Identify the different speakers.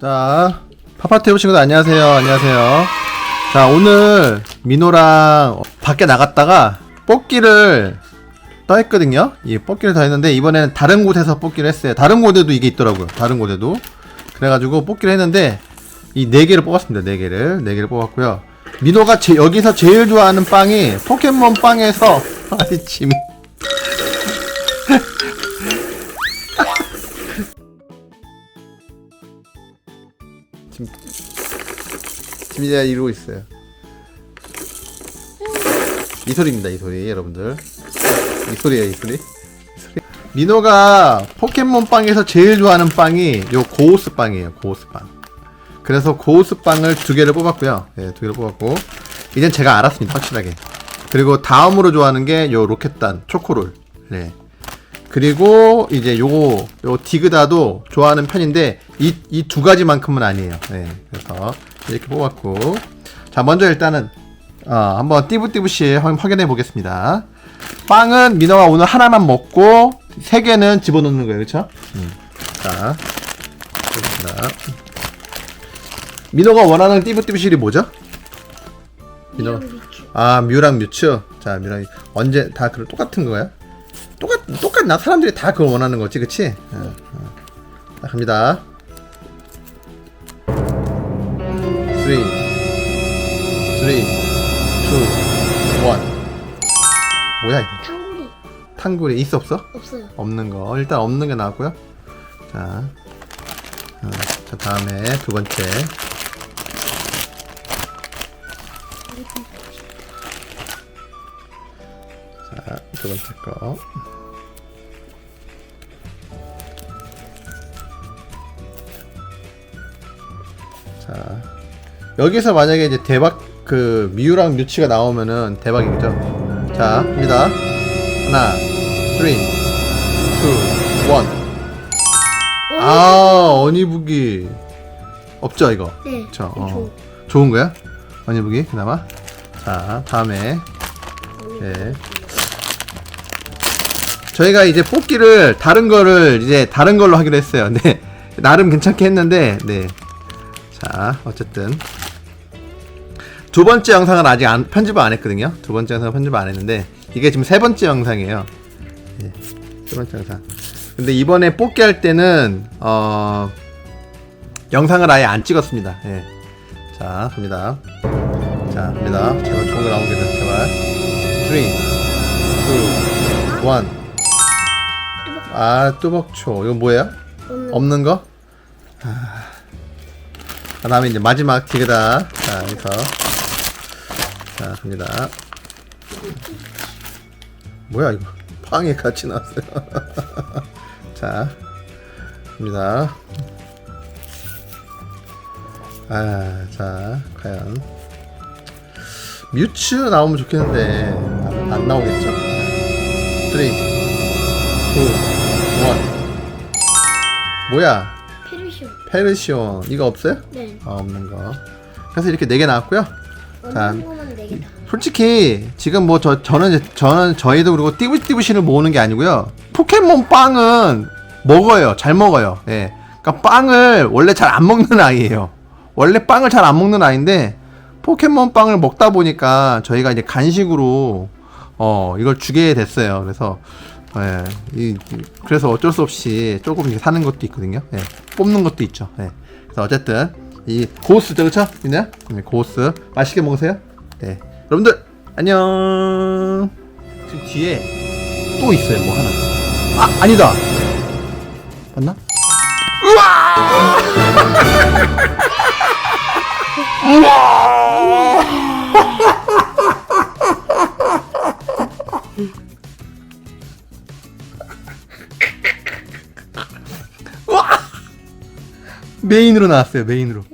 Speaker 1: 자, 파파테오 친구들 안녕하세요. 안녕하세요. 자, 오늘 민호랑 밖에 나갔다가 뽑기를 떠 했거든요. 이 뽑기를 더 했는데 이번에는 다른 곳에서 뽑기를 했어요. 다른 곳에도 이게 있더라고요. 다른 곳에도. 그래가지고 뽑기를 했는데 이 네 개를 뽑았습니다. 네 개를 네 개를 뽑았고요. 민호가 제, 여기서 제일 좋아하는 빵이 포켓몬 빵에서 아니 짐. 지금 지금 이제 이러고 있어요. 이 소리입니다, 이 소리, 여러분들. 이 소리예요, 이 소리. 이 소리. 민호가 포켓몬 빵에서 제일 좋아하는 빵이 요 고우스 빵이에요, 고우스 빵. 그래서 고우스 빵을 두 개를 뽑았고요. 예, 두 개를 뽑았고. 이젠 제가 알았습니다, 확실하게. 그리고 다음으로 좋아하는 게 요 로켓단, 초코롤. 네. 그리고 이제 요거 요 디그다도 좋아하는 편인데 이 이 두 가지만큼은 아니에요. 네. 그래서 이렇게 뽑았고 자 먼저 일단은 어, 한번 띠부띠부씨 확- 확인해 보겠습니다. 빵은 민호가 오늘 하나만 먹고 세 개는 집어넣는 거예요, 그렇죠? 음. 자, 보겠습니다. 민호가 원하는 띠부띠부실이 뭐죠? 민호 아 뮤랑 뮤츠. 자 뮤랑 언제 다 그런 똑같은 거야? 똑같 똑같나 사람들이 다 그걸 원하는 거지, 그치? 어, 어. 자, 갑니다. 3 3 2 1 뭐야 이거?
Speaker 2: 탕구리
Speaker 1: 탕구리 있어 없어?
Speaker 2: 없어요.
Speaker 1: 없는 거 일단 없는 게 나왔고요. 자, 어, 자 다음에 두 번째. 자, 두 번째 거. 자, 여기서 만약에 이제 대박 그 미유랑 뮤치가 나오면은 대박이죠. 자, 갑니다. 하나, 3, 2, 1. 아, 어니부기. 없죠, 이거?
Speaker 2: 네.
Speaker 1: 그쵸,
Speaker 2: 저
Speaker 1: 어. 좋은 거야? 어니부기, 그나마? 자, 다음에. 네. 저희가 이제 뽑기를, 다른 거를 이제 다른 걸로 하기로 했어요. 네. 나름 괜찮게 했는데, 네. 자, 어쨌든. 두 번째 영상은 아직 안, 편집을 안 했거든요. 두 번째 영상은 편집을 안 했는데, 이게 지금 세 번째 영상이에요. 예, 세 번째 영상. 근데 이번에 뽑기 할 때는, 어, 영상을 아예 안 찍었습니다. 예. 자, 갑니다. 자, 갑니다. 제발 좋은 거 나오게 돼, 제발. 3, 2, 1. 아, 뚜벅초. 이거 뭐예요?
Speaker 2: 없는
Speaker 1: 없는 거? 아, 그 다음에 이제 마지막 디그다. 자, 여기서. 자, 갑니다. 뭐야, 이거. 빵이 같이 나왔어요. 자, 갑니다. 아, 자, 과연. 뮤츠 나오면 좋겠는데, 안, 안 나오겠죠? 3, 2, 1. 뭐야?
Speaker 2: 페르시오.
Speaker 1: 페르시온 이거 없어요?
Speaker 2: 네.
Speaker 1: 아 없는 거. 그래서 이렇게 네 개 나왔고요. 자,
Speaker 2: 네.
Speaker 1: 솔직히 지금 뭐 저 저는 저는 저희도 그리고 띠부띠부신을 모으는 게 아니고요. 포켓몬 빵은 먹어요. 잘 먹어요. 예. 그러니까 빵을 원래 잘 안 먹는 아이예요. 원래 빵을 잘 안 먹는 아이인데 포켓몬 빵을 먹다 보니까 저희가 이제 간식으로 어 이걸 주게 됐어요. 그래서 예, 이, 이- 그래서 어쩔 수 없이 조금 이렇게 사는 것도 있거든요. 예, 뽑는 것도 있죠. 예. 그래서 어쨌든 이 고스죠, 그렇죠? 네, 고스 맛있게 먹으세요. 네, 여러분들 안녕. 지금 뒤에 또 있어요, 뭐 하나. 아, 아니다. 맞나? 메인으로 나왔어요, 메인으로.